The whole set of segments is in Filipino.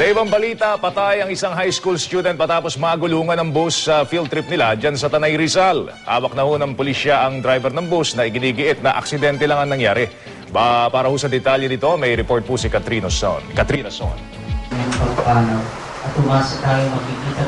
Sa ibang balita, patay ang isang high school student matapos magulungan ng bus sa field trip nila dyan sa Tanay Rizal. Hawak na ho ng pulisya ang driver ng bus na iginigiit na aksidente lang ang nangyari. Ba, para ho sa detalye nito, may report po si Katrina Son. Katrina Son. At umasa tayo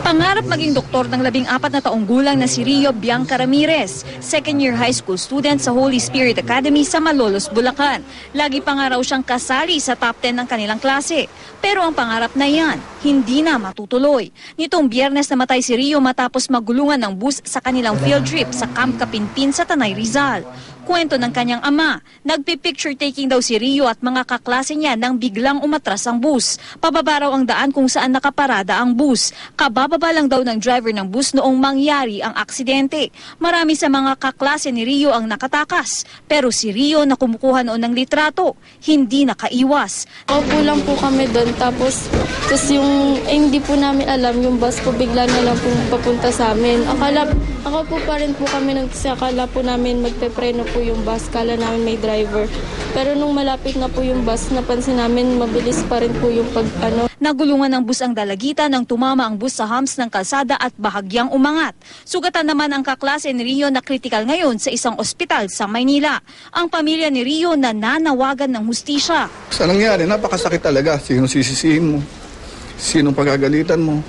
Pangarap maging doktor ng labing apat na taong gulang na si Rio Bianca Ramirez, second year high school student sa Holy Spirit Academy sa Malolos, Bulacan. Lagi pa nga raw siyang kasali sa top 10 ng kanilang klase. Pero ang pangarap na yan, hindi na matutuloy. Nitong biyernes namatay si Rio matapos magulungan ng bus sa kanilang field trip sa Camp Kapinpin sa Tanay Rizal. Kwento ng kanyang ama, nagpipicture taking daw si Rio at mga kaklase niya nang biglang umatras ang bus. Pababa raw ang daan kung saan nakaparada ang bus. Kabababa lang daw ng driver ng bus noong mangyari ang aksidente. Marami sa mga kaklase ni Rio ang nakatakas. Pero si Rio na kumukuha noon ng litrato, hindi nakaiwas. Opo lang po kami doon. Tapos, tapos yung, eh, hindi po namin alam, yung bus po bigla na lang po papunta sa amin. Akala, ako po pa rin po kami nang akala po namin magpepreno po yung bus. Kala namin may driver. Pero nung malapit na po yung bus, napansin namin mabilis pa rin po yung pag, ano, Nagulungan ng bus ang dalagita nang tumama ang bus sa humps ng kalsada at bahagyang umangat. Sugatan naman ang kaklase ni Rio na kritikal ngayon sa isang ospital sa Maynila. Ang pamilya ni Rio na nanawagan ng hustisya. Sa nangyari, napakasakit talaga. Sino sisisihin mo? Sino pagagalitan mo?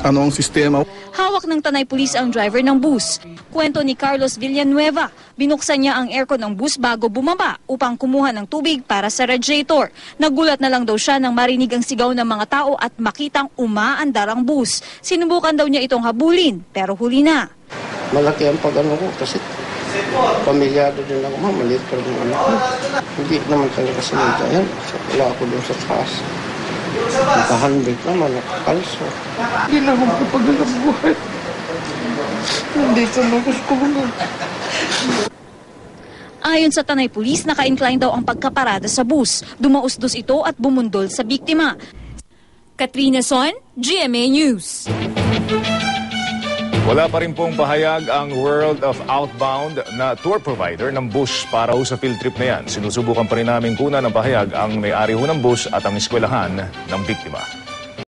Ano ang sistema? Hawak ng Tanay Police ang driver ng bus. Kwento ni Carlos Villanueva, binuksan niya ang aircon ng bus bago bumaba upang kumuha ng tubig para sa radiator. Nagulat na lang daw siya nang marinig ang sigaw ng mga tao at makitang umaandar ang bus. Sinubukan daw niya itong habulin pero huli na. malaki ang pag-ano ko kasi pamilyado din ako, ma'am, maliit pa rin ang anak ko. Hindi naman talaga sinunta yan. Wala ako doon sa taas. Naka-handbrake naman, nakakalso. Hindi na ako kapagalang buhay. Hindi ko na gusto ko na. Ayon sa Tanay Police, naka-incline daw ang pagkaparada sa bus. Dumausdos ito at bumundol sa biktima. Katrina Son, GMA News. Wala pa rin pong pahayag ang World of Outbound na tour provider ng bus para sa field trip na yan. Sinusubukan pa rin namin kunan ng pahayag ang may-ari ho ng bus at ang eskwelahan ng biktima.